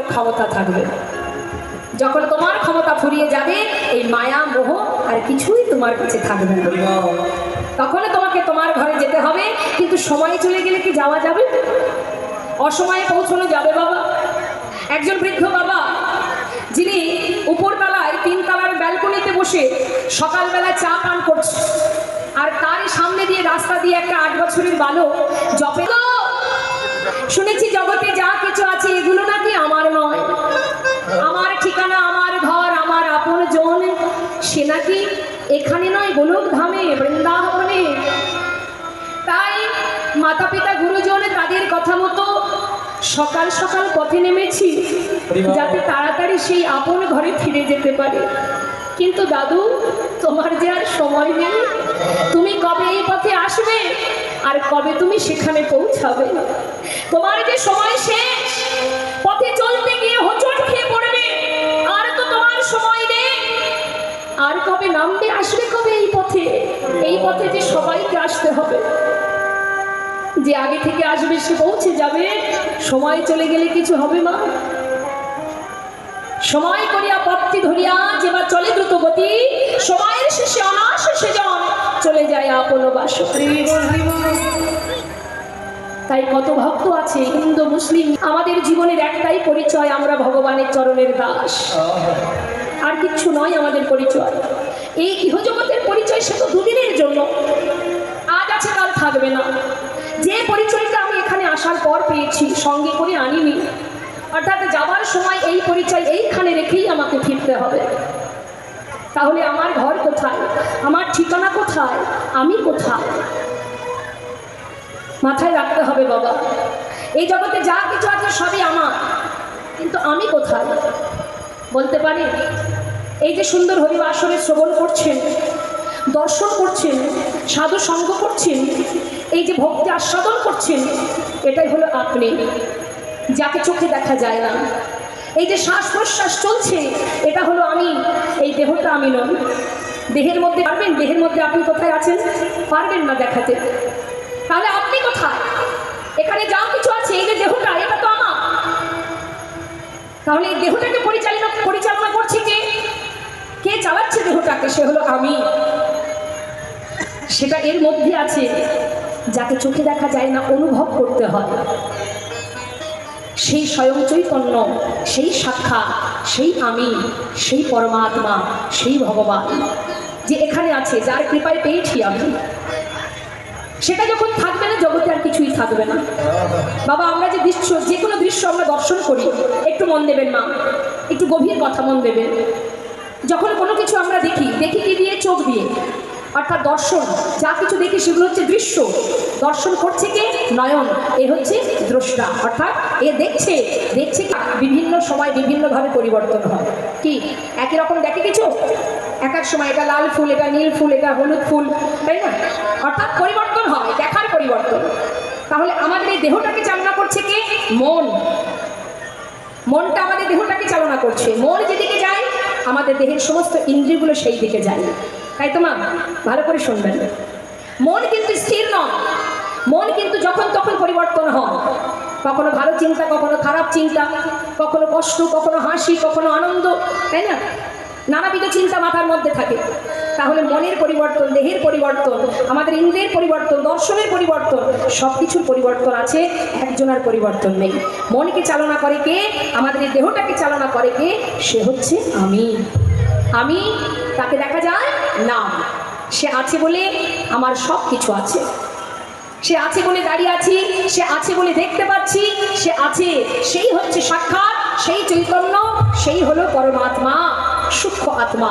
ক্ষমতা থাকবে। যখন তোমার ক্ষমতা ফুরিয়ে যাবে এই মায়া মোহ আর কিছুই তোমার কাছে থাকবে তখন তোমাকে তোমার ঘরে যেতে হবে কিন্তু সময় চলে গেলে কি যাওয়া যাবে? অসময়ে পৌঁছানো যাবে বাবা। একজন বৃদ্ধ বাবা যিনি উপরতলায় তিনতলার ব্যালকনিতে বসে সকালবেলা চা পান করছে আর তারই সামনে দিয়ে রাস্তা দিয়ে একটা আট বছরের বালক জপে "গো, শুনেছি জগতে যা কিছু আছে এগুলো সে এখানে নয় গোলক ধামে বৃন্দাবনে। তাই মাতা পিতা গুরুজন তাদের কথা মতো সকাল সকাল পথে নেমেছি যাতে তাড়াতাড়ি সেই আপন ঘরে ফিরে যেতে পারে। কিন্তু দাদু তোমার যে আর সময় নেই তুমি কবে এই পথে আসবে আর কবে তুমি সেখানে পৌঁছাবে? তোমার যে সময় শেষ পথে চলতে গিয়ে হোঁচট কবে নামবে আসবে কবে এই পথে? এই পথে যে সবাইকে আসতে হবে। যে আগে থেকে আসবে সে পৌঁছে যাবে। সময় চলে গেলে কিছু হবে মা সময় করিয়া পথটি ধরিয়া যেবা চলে দ্রুত গতি সময়ের শেষে অনাশ সেজন চলে যায় আপন বাস তাই কত ভক্ত আছে হিন্দু মুসলিম আমাদের জীবনের একটাই পরিচয় আমরা ভগবানের চরণের দাস। আর কিচ্ছু নয় আমাদের পরিচয়। এই ইহজগতের পরিচয় সে তো দুদিনের জন্য। আজ আছে, কাল থাকবে না। যে পরিচয়টা আমি এখানে আসার পর পেয়েছি, সঙ্গে করে আনিনি, অর্থাৎ যাবার সময় এই পরিচয় এইখানে রেখেই আমাকে ফিরতে হবে। তাহলে আমার ঘর কোথায়? আমার ঠিকানা কোথায়? আমি কোথায়? মাথায় রাখতে হবে বাবা। এই জগতে যা কিছু আছে সবই আমার, কিন্তু আমি কোথায়? বলতে পারি? এই যে সুন্দর হরিবাসরে শ্রবণ করছেন, দর্শন করছেন, সাধু সঙ্গ করছেন, এই যে ভক্তি আস্বাদন করছেন, এটাই হলো আপনি, যাকে চোখে দেখা যায় না। এই যে শ্বাস প্রশ্বাস চলছে, এটা হলো আমি, এই দেহটা আমি নই। দেহের মধ্যে পারবেন, দেহের মধ্যে আপনি কোথায় আছেন, পারবেন না দেখাতে। তাহলে আপনি কোথায়? এখানে যা কিছু আছে, এই যে দেহটা, এটা তো আমার। তাহলে এই দেহটাকে পরিচালনা পরিচালনা কে চালাচ্ছে দেহটাকে? সে হলো আমি। সেটা এর মধ্যে আছে। যাকে চোখে দেখা যায় না, অনুভব করতে হয়। সেই স্বয়ং চৈতন্য, সেই সাক্ষা, সেই আমি, সেই পরমাত্মা, সেই ভগবান, যে এখানে আছে, যার কৃপায় পেয়েছি আমি। সেটা যখন থাকবে না, জগতে আর কিছুই থাকবে না। বাবা, আমরা যে দৃশ্য, যে কোনো দৃশ্য আমরা দর্শন করি, একটু মন দেবেন মা, একটু গভীর কথা মন দেবেন। যখন কোনো কিছু আমরা দেখি দেখি কি দিয়ে? চোখ দিয়ে। অর্থাৎ দর্শন। যা কিছু দেখি সেগুলো হচ্ছে দৃশ্য। দর্শন করছে কে? নয়ন। এ হচ্ছে দ্রষ্টা। অর্থাৎ এ দেখছে দেখছে বিভিন্ন সময় বিভিন্নভাবে পরিবর্তন হয়। কি? একই রকম দেখে কিছু? এক এক সময় এটা লাল ফুল, এটা নীল ফুল, এটা হলুদ ফুল, তাই না? অর্থাৎ পরিবর্তন হয়, দেখার পরিবর্তন। তাহলে আমাদের এই দেহটাকে চালনা করছে কে? মন। মনটা আমাদের দেহটাকে চালনা করছে। মন যেদিকে আমাদের দেহের সমস্ত ইন্দ্রিয়গুলো সেই দিকে যায় তাই তো মা, ভালো করে শুনবেন। মন কিন্তু স্থির নয়। মন কিন্তু যখন তখন পরিবর্তন হয়। কখনো ভালো চিন্তা, কখনো খারাপ চিন্তা, কখনো কষ্ট, কখনো হাসি, কখনো আনন্দ, তাই না? নানাবিধ চিন্তা মাথার মধ্যে থাকে। তাহলে মনের পরিবর্তন, দেহের পরিবর্তন, আমাদের ইন্দ্রিয়ের পরিবর্তন, দর্শনের পরিবর্তন সব কিছুর পরিবর্তন আছে, একজনের পরিবর্তন নেই। মনকে চালনা করে কে? আমাদের এই দেহটাকে চালনা করে কে? সে হচ্ছে আমি। আমি তাকে দেখা যায় না। সে আছে বলে আমার সব কিছু আছে। সে আছে বলে দাঁড়িয়ে আছি, সে আছে বলে দেখতে পাচ্ছি, সে আছে, সেই হচ্ছে সাক্ষাৎ। সেই চৈতন্য সেই হলো পরমাত্মা সূক্ষ্ম আত্মা।